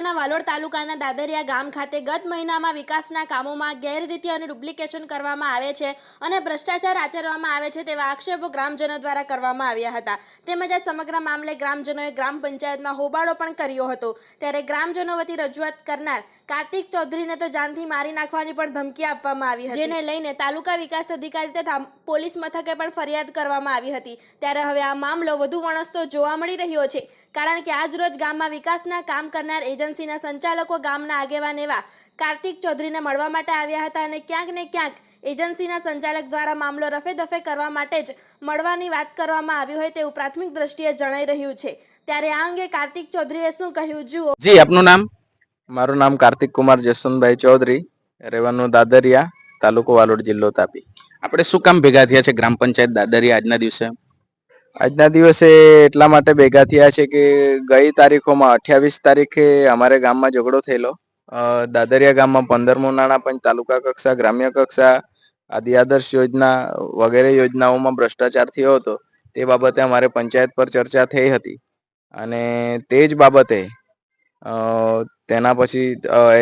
જિલ્લાના વાલોડ તાલુકાના દાદરિયા ગામ ખાતે ગત મહિનામાં વિકાસના કામોમાં ગેરરીતિ અને ડુપ્લિકેશન કરવામાં આવે છે અને ભ્રષ્ટાચાર આચરવામાં આવે છે તેવા આક્ષેપો ગ્રામજનો દ્વારા કરવામાં આવ્યા હતા. તેમજ આ સમગ્ર મામલે ગ્રામજનોએ ગ્રામ પંચાયતમાં હોબાળો પણ કર્યો હતો. ત્યારે ગ્રામજનો વતી રજૂઆત કરનાર કાર્તિક ચૌધરીને તો જાનથી મારી નાખવાની પણ ધમકી આપવામાં આવી જેને લઈને તાલુકા વિકાસ અધિકારી તથા પોલીસ મથકે પણ ફરિયાદ કરવામાં આવી હતી. ત્યારે હવે આ મામલો વધુ વણસતો જોવા મળી રહ્યો છે. કારણ કે આજ રોજ ગામમાં વિકાસના કામ કરનાર એજન્સીના સંચાલકો ગામના આગેવાન એવા કાર્તિક ચૌધરીને મળવા માટે આવ્યા હતા અને ક્યાંક ને ક્યાંક એજન્સીના સંચાલક દ્વારા મામલો રફેદફે કરવા માટે જ મળવાની વાત કરવામાં આવી હોય તેવું પ્રાથમિક દ્રષ્ટિએ જણાઈ રહ્યું છે. ત્યારે આ અંગે કાર્તિક ચૌધરીએ શું કહ્યું? જુઓ. જી આપનું નામ? મારું નામ કાર્તિક કુમાર જસવંતભાઈ ચૌધરી રહેવાનું દાદરિયા તાલુકો વાલોડ જિલ્લો તાપી. આપણે શું કામ ભેગા થયા છે ગ્રામ પંચાયત દાદરિયા આજના દિવસે? આજના દિવસે એટલા માટે ભેગા થયા છે કે ગઈ તારીખોમાં અઠ્યાવીસ તારીખે અમારે ગામમાં ઝઘડો થયેલો. દાદરિયા ગામમાં પંદરમો નાણાં પંચ, તાલુકા કક્ષા, ગ્રામ્ય કક્ષા, આદિ આદર્શ યોજના વગેરે યોજનાઓમાં ભ્રષ્ટાચાર થયો હતો. તે બાબતે અમારે પંચાયત પર ચર્ચા થઈ હતી. અને તે જ બાબતે તેના પછી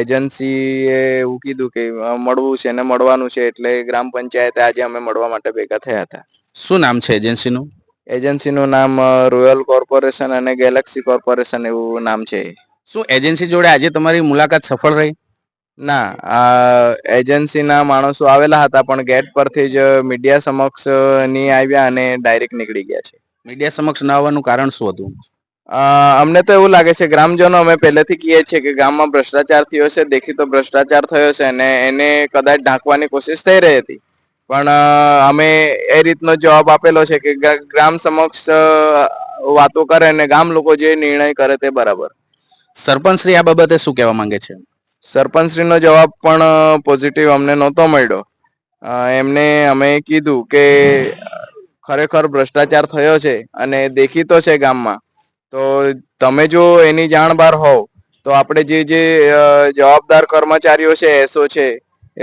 એજન્સીએ એવું કીધું કે મળવું છે ને મળવાનું છે એટલે ગ્રામ પંચાયતે આજે અમે મળવા માટે ભેગા થયા હતા. શું નામ છે એજન્સીનું? એજન્સીનું નામ રોયલ કોર્પોરેશન અને ગેલેક્સી કોર્પોરેશન એવું નામ છે. શું એજન્સી જોડે આજે તમારી મુલાકાત સફળ રહી? ના આ એજન્સીના માણસો આવેલા હતા પણ ગેટ પરથી જ મીડિયા સમક્ષ નહીં આવ્યા અને ડાયરેક્ટ નીકળી ગયા છે. મીડિયા સમક્ષ ન આવવાનું કારણ શું હતું? અમને તો એવું લાગે છે ગ્રામજનો અમે પહેલેથી કહીએ છીએ કે ગામમાં ભ્રષ્ટાચાર થયો છે દેખીતો ભ્રષ્ટાચાર થયો છે અને એને કદાચ ઢાંકવાની કોશિશ થઈ રહી હતી. પણ અમે એ રીતનો જવાબ આપેલો છે કે ગ્રામ સમક્ષ વાતો કરે અને ગામ લોકો જે નિર્ણય કરે તે બરાબર. સરપંચ શ્રી આ બાબતે શું કહેવા માંગે છે? સરપંચશ્રીનો જવાબ પણ પોઝિટિવ અમને નહોતો મળ્યો. એમને અમે કીધું કે ખરેખર ભ્રષ્ટાચાર થયો છે અને દેખીતો છે ગામમાં. તો તમે જો એની જાણ બહાર હોવ તો આપણે જે જે જવાબદાર કર્મચારીઓ છે એસો છે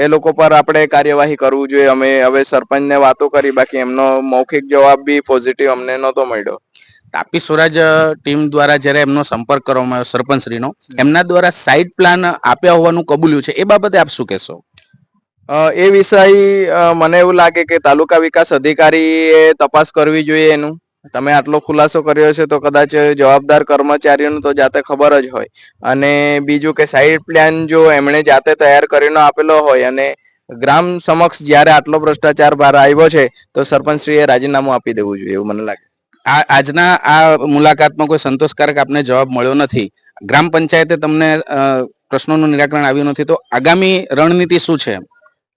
એ લોકો પર આપણે કાર્યવાહી કરવું જોઈએ. અમે હવે સરપંચને વાતો કરી બાકી એમનો મૌખિક જવાબ બી પોઝિટિવ અમને નહોતો મળ્યો. તાપી સ્વરાજ ટીમ દ્વારા જ્યારે એમનો સંપર્ક કરવામાં આવ્યો સરપંચશ્રીનો એમના દ્વારા સાઇટ પ્લાન આપ્યા હોવાનું કબૂલ્યું છે. એ બાબતે આપ શું કહેશો? એ વિષય મને એવું લાગે કે તાલુકા વિકાસ અધિકારીએ તપાસ કરવી જોઈએ એનું. તમે આટલો ખુલાસો કર્યો છે તો કદાચ જવાબદાર કર્મચારીઓને તો જાતે ખબર જ હોય. અને બીજું કે સાઈડ પ્લાન જો એમણે જાતે તૈયાર કરીને આપેલો હોય અને ગ્રામ સમક્ષ જ્યારે આટલો ભ્રષ્ટાચાર બહાર આવ્યો છે તો સરપંચશ્રીએ રાજીનામું આપી દેવું જોઈએ એવું મને લાગે. આ આજના આ મુલાકાતમાં કોઈ સંતોષકારક આપને જવાબ મળ્યો નથી. ગ્રામ પંચાયતે તમને પ્રશ્નોનું નિરાકરણ આવ્યું નથી તો આગામી રણનીતિ શું છે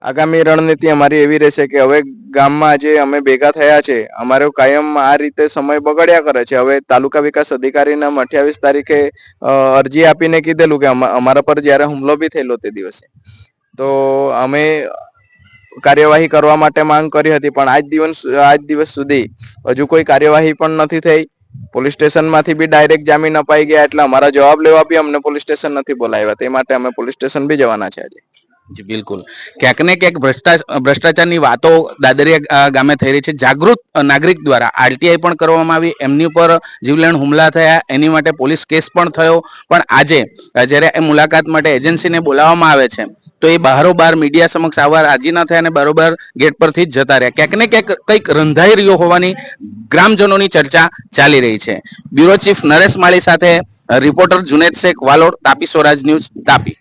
આગામી રણનીતિ અમારી એવી રહેશે કે હવે ગામમાં જે અમે ભેગા થયા છે, અમારો કાયમ આ રીતે સમય બગડ્યા કરે છે. હવે તાલુકા વિકાસ અધિકારીને અઠ્યાવીસ તારીખે અરજી આપીને કીધેલું કે અમા- અમારા પર જ્યારે હુમલો બી થયેલો તે દિવસે. તો અમે કાર્યવાહી કરવા માટે માંગ કરી હતી, પણ આજ દિવસ આજ દિવસ સુધી હજુ કોઈ કાર્યવાહી પણ નથી થઈ. પોલીસ સ્ટેશનમાંથી બી ડાયરેક્ટ જામીન અપાઈ ગયા, એટલે અમારા જવાબ લેવા બી અમને પોલીસ સ્ટેશન નથી બોલાવ્યા. તે માટે અમે પોલીસ સ્ટેશન બી જવાના છે આજે. જી, બિલકુલ. ક્યાંક ને ક્યાંક ભ્રષ્ટાચારની વાતો દાદરિયા ગામે થઈ રહી છે. જાગૃત નાગરિક દ્વારા આરટીઆઈ પણ કરવામાં આવી. એમની ઉપર જીવલેણ હુમલા થયા. એની માટે પોલીસ કેસ પણ થયો. પણ આજે, જ્યારે એ મુલાકાત માટે એજન્સીને બોલાવવામાં આવે છે, તો એ બારોબાર મીડિયા સમક્ષ આવવા રાજી ના થયા અને બારોબાર ગેટ પરથી જ જતા રહ્યા. ક્યાંક ને ક્યાંક કંઈક રંધાઈ રહ્યો હોવાની ગ્રામજનોની ચર્ચા ચાલી રહી છે. બ્યુરો ચીફ નરેશ માળી સાથે રિપોર્ટર જુનેદ શેખ, વાલોડ, તાપી સ્વરાજ ન્યૂઝ, તાપી.